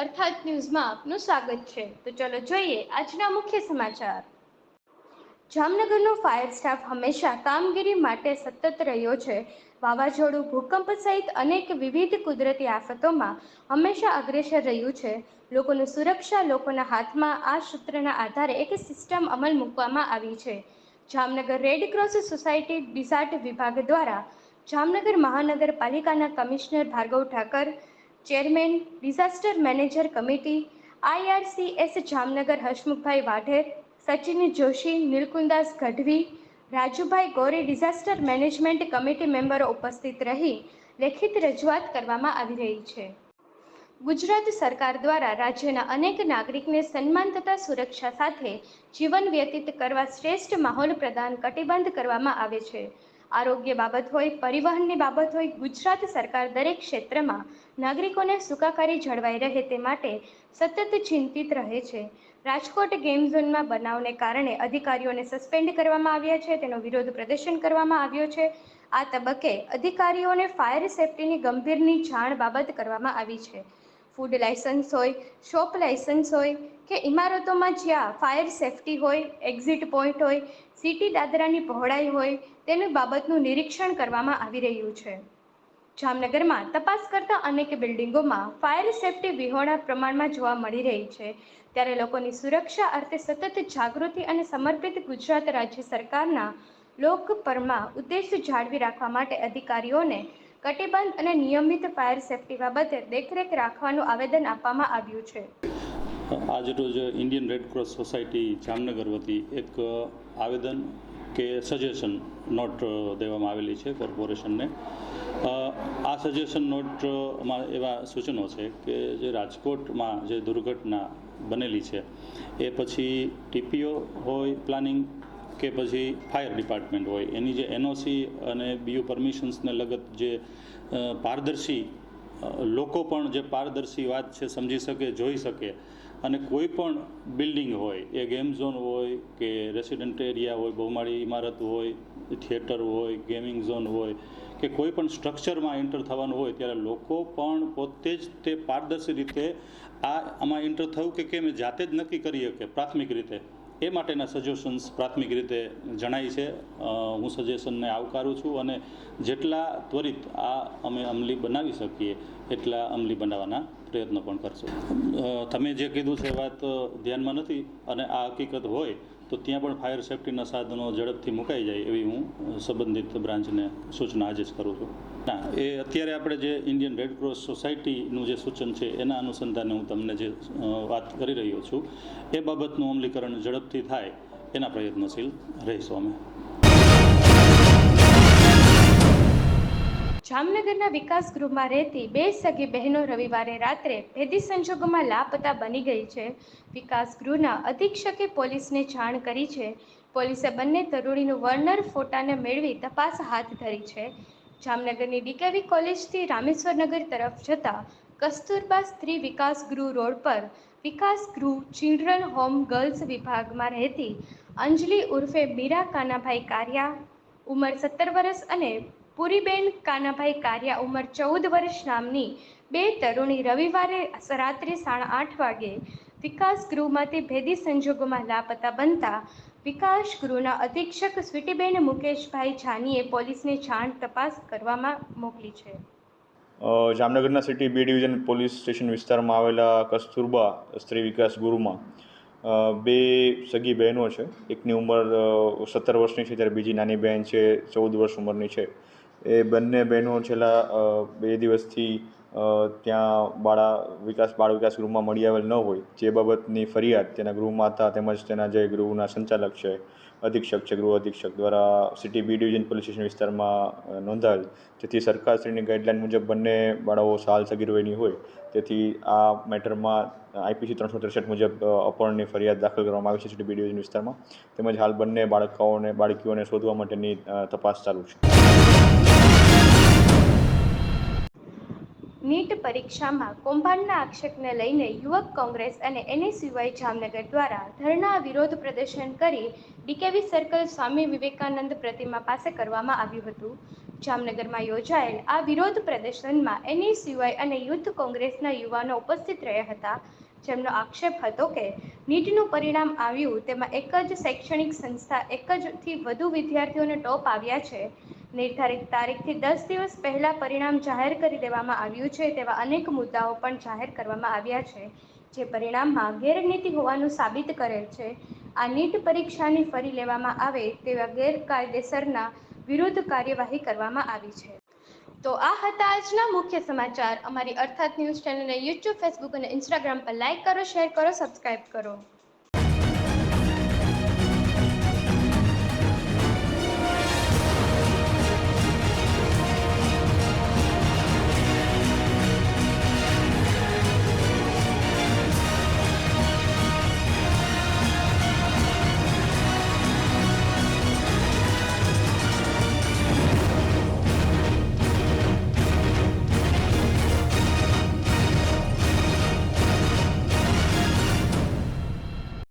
અર્થાત ન્યૂઝમાં આપનું સ્વાગત છે. તો ચલો જોઈએ આજના મુખ્ય સમાચાર. જામનગરનો ફાયર સ્ટાફ હંમેશા કામગીરી માટે સતત રહ્યો છે. વાવાઝોડું, ભૂકંપ સહિત અનેક વિવિધ કુદરતી આફતોમાં હંમેશા અગ્રેસર રહ્યું છે. લોકોની સુરક્ષા લોકોના હાથમાં આ સૂત્રના આધારે એક સિસ્ટમ અમલ મૂકવામાં આવી છે. Jamnagar red cross society disaster વિભાગ દ્વારા જામનગર મહાનગરપાલિકાના commissioner Bhargav Thakar chairman, disaster manager committee, IRCS Jamnagar Hasmukhbhai Vadher, Sachin Joshi, Nilkundas Gadhvi, Rajubhai Gori, disaster management committee મેમ્બરો ઉપસ્થિત રહી લેખિત રજૂઆત કરવામાં આવી રહી છે. ગુજરાત સરકાર દ્વારા રાજ્યના અનેક નાગરિકને સન્માન તથા સુરક્ષા સાથે જીવન વ્યતીત કરવા શ્રેષ્ઠ માહોલ પ્રદાન કટિબંધ કરવામાં આવે છે. આરોગ્ય બાબત હોય, પરિવહનની બાબત હોય, ગુજરાત સરકાર દરેક ક્ષેત્રમાં નાગરિકોને સુખાકારી જળવાઈ રહે તે માટે સતત ચિંતિત રહે છે. રાજકોટ ગેમ ઝોનમાં બનાવને કારણે અધિકારીઓને સસ્પેન્ડ કરવામાં આવ્યા છે, તેનો વિરોધ પ્રદર્શન કરવામાં આવ્યો છે. આ તબક્કે અધિકારીઓને ફાયર સેફટીની ગંભીરની જાણ બાબત કરવામાં આવી છે. ફૂડ લાયસન્સ હોય શોપ લાયસન્સ હોય કે ઇમારતોમાં જ્યાં ફાયર સેફટી હોય એક્ઝિટ પોઈન્ટ હોય સિટી દાદરાની પહોળાઈ હોય, તેની બાબતનું નિરીક્ષણ કરવામાં આવી રહ્યું છે. જામનગરમાં તપાસ કરતા અનેક બિલ્ડિંગોમાં ફાયર સેફટી વિહોણા પ્રમાણમાં જોવા મળી રહી છે. ત્યારે લોકોની સુરક્ષા અર્થે સતત જાગૃતિ અને સમર્પિત ગુજરાત રાજ્ય સરકારના લોકપરમાં ઉદ્દેશ જાળવી રાખવા માટે અધિકારીઓને કટિબંધ અને નિયમિત ફાયર સેફટી બાબતે દેખરેખ રાખવાનું આવેદન આપવામાં આવ્યું છે. આજરોજ Indian red cross society Jamnagar વતી એક આવેદન કે સજેશન નોટ દેવામાં આવેલી છે કોર્પોરેશનને. આ સજેશન નોટમાં એવા સૂચનો છે કે જે રાજકોટમાં જે દુર્ઘટના બનેલી છે, એ પછી ટીપીઓ હોય, પ્લાનિંગ કે પછી ફાયર ડિપાર્ટમેન્ટ હોય. એની જે એનઓસી અને બીયુ પરમિશન્સને લગત જે પારદર્શી લોકો પણ જે પારદર્શી વાત છે સમજી શકે, જોઈ શકે. અને કોઈ પણ બિલ્ડિંગ હોય, એ ગેમ ઝોન હોય કે રેસિડેન્ટ એરિયા હોય, બહુમાળી ઇમારત હોય, થિયેટર હોય, ગેમિંગ ઝોન હોય, કે કોઈ પણ સ્ટ્રક્ચરમાં એન્ટર થવાનું હોય, ત્યારે લોકો પણ પોતે જ તે પારદર્શી રીતે આ આમાં એન્ટર થવું કે કેમ જાતે જ નક્કી કરી શકે પ્રાથમિક રીતે. એ માટેના સજેશન્સ પ્રાથમિક રીતે જણાય છે. હું સજેશનને આવકારું છું અને જેટલા ત્વરિત આ અમે અમલી બનાવી શકીએ એટલા અમલી બનાવવાના પ્રયત્નો પણ કરશું. તમે જે કીધું છે વાત ધ્યાનમાં નથી અને આ હકીકત હોય તો ત્યાં પણ ફાયર સેફટીના સાધનો ઝડપથી મુકાઈ જાય એવી હું સંબંધિત બ્રાન્ચને સૂચના આજે જ કરું છું. ના, એ અત્યારે આપણે જે ઇન્ડિયન રેડ ક્રોસ સોસાયટીનું જે સૂચન છે, એના અનુસંધાને હું તમને જે વાત કરી રહ્યો છું, એ બાબતનું અમલીકરણ ઝડપથી થાય એના પ્રયત્નશીલ રહીશું અમે. જામનગરના વિકાસ ગૃહમાં રહેતી બે સગી બહેનો રવિવારે રાત્રે ભેદી સંજોગોમાં લાપતા બની ગઈ છે. વિકાસ ગૃહના અધિક્ષકે પોલીસને જાણ કરી છે. પોલીસે બંને તરુણીનું વર્નર ફોટાને મેળવી તપાસ હાથ ધરી છે. જામનગરની ડીકેવી કોલેજથી રામેશ્વરનગર તરફ જતા કસ્તુરબા સ્ત્રી વિકાસ ગૃહ રોડ પર વિકાસ ગૃહ ચિલ્ડ્રન હોમ ગર્લ્સ વિભાગમાં રહેતી અંજલિ ઉર્ફે મીરા કાનાભાઈ કારિયા, ઉંમર સત્તર વર્ષ અને પુરીબેન કાનાભાઈ કારિયા ઉંમર ચૌદ વર્ષ નામની બે તરુણી રવિવારે રાત્રે સાડા આઠ વાગે વિકાસ ગૃહમાંથી ભેદી સંજોગોમાં લાપતા બનતા વિકાસ ગૃહના અધિક્ષક સ્વીટીબેન મુકેશભાઈ જાનીએ પોલીસને જાણ તપાસ કરવામાં મોકલી છે. જામનગરના city B division police station વિસ્તારમાં આવેલા કસ્તુરબા સ્ત્રી વિકાસ ગુરુમાં બે સગી બહેનો છે. એકની ઉંમર સત્તર વર્ષની છે ત્યારે બીજી નાની બહેન છે, ચૌદ વર્ષ ઉંમરની છે. એ બંને બહેનો છેલ્લા બે દિવસથી ત્યાં બાળા વિકાસ, બાળ વિકાસ ગૃહમાં મળી આવેલ ન હોય. જે બાબતની ફરિયાદ તેના ગૃહમાતા તેમજ તેના જે ગૃહના સંચાલક છે, અધિક્ષક છે, ગૃહ અધિક્ષક દ્વારા city B division police station વિસ્તારમાં નોંધાયેલ. તેથી સરકારશ્રીની ગાઈડલાઇન મુજબ બંને બાળાઓ સાલ સગીર વયની હોય. તેથી આ મેટરમાં આઈપીસી ત્રણસો ત્રેસઠ મુજબ અપહરણની ફરિયાદ દાખલ કરવામાં આવી છે સિટી બી ડિવિઝન વિસ્તારમાં. તેમજ હાલ બંને બાળકાઓને, બાળકીઓને શોધવા માટેની તપાસ ચાલુ છે. નીટ પરીક્ષામાં કૌભાંડના આક્ષેપને લઈને યુવક કોંગ્રેસ અને એનએસયુઆઈ જામનગર દ્વારા ધરણા વિરોધ પ્રદર્શન કરી ડીકેવી સર્કલ સ્વામી વિવેકાનંદ પ્રતિમા પાસે કરવામાં આવ્યું હતું. જામનગરમાં યોજાયેલ આ વિરોધ પ્રદર્શનમાં એનએસયુઆઈ અને યુથ કોંગ્રેસના યુવાનો ઉપસ્થિત રહ્યા હતા. જેમનો આક્ષેપ હતો કે નીટનું પરિણામ આવ્યું તેમાં એક જ શૈક્ષણિક સંસ્થા એક જથી વધુ વિદ્યાર્થીઓને ટોપ આવ્યા છે. નિર્ધારિત તારીખથી દસ દિવસ પહેલાં પરિણામ જાહેર કરી દેવામાં આવ્યું છે તેવા અનેક મુદ્દાઓ પણ જાહેર કરવામાં આવ્યા છે, જે પરિણામમાં ગેરનીતિ હોવાનું સાબિત કરેલ છે. આ નીટ પરીક્ષાની ફરી લેવામાં આવે તેવા ગેરકાયદેસરના વિરુદ્ધ કાર્યવાહી કરવામાં આવી છે. તો આ હતા આજના મુખ્ય સમાચાર. અમારી અર્થાત ન્યૂઝ ચેનલને યુટ્યુબ ફેસબુક અને ઇન્સ્ટાગ્રામ પર લાઇક કરો, શેર કરો, સબસ્ક્રાઇબ કરો.